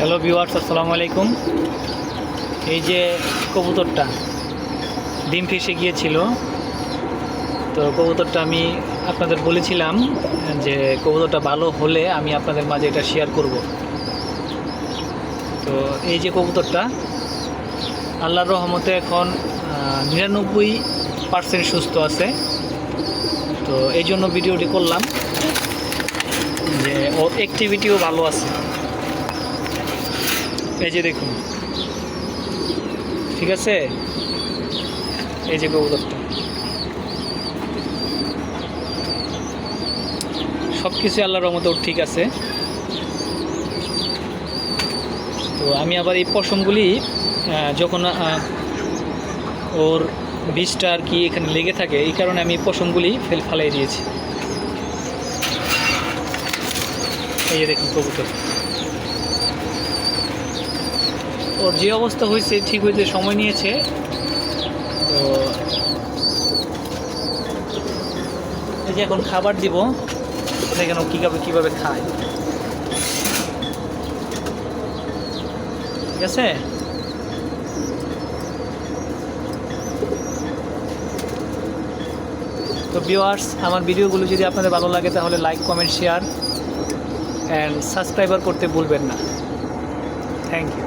Hello viewers আসসালামু আলাইকুম। এই যে কবুতরটা, ডিম ফেসে গিয়েছিল। তো কবুতরটা আমি আপনাদের বলেছিলাম যে কবুতরটা ভালো হলে আমি আপনাদের মাঝে এটা শেয়ার করব। তো এই যে কবুতরটা, আল্লাহর রহমতে এখন নিরানব্বই পার্সেন্ট সুস্থ আছে। তো এই জন্য ভিডিওটি করলাম যে ওর অ্যাক্টিভিটিও ভালো আছে। এই যে দেখুন। ঠিক আছে? এই যে কবুতরটা সব কিছু আল্লাহর রহমতে ঠিক আছে। তো আমি আবার এই পশমগুলি যখন ওর বীজটা আর কি এখানে লেগে থাকে, এই কারণে আমি পশমগুলি ফেল, ফালাই দিয়েছি। এই দেখুন কবুতর ওর যে অবস্থা হয়েছে, ঠিক হয়েছে, সময় নিয়েছে। তো এই যে এখন খাবার দিব, দেখেন ও কীভাবে কীভাবে খায়। ঠিক আছে? তো ভিউয়ার্স আমার ভিডিওগুলো যদি আপনাদের ভালো লাগে, তাহলে like comment share and subscriber করতে ভুলবেন না। Thank you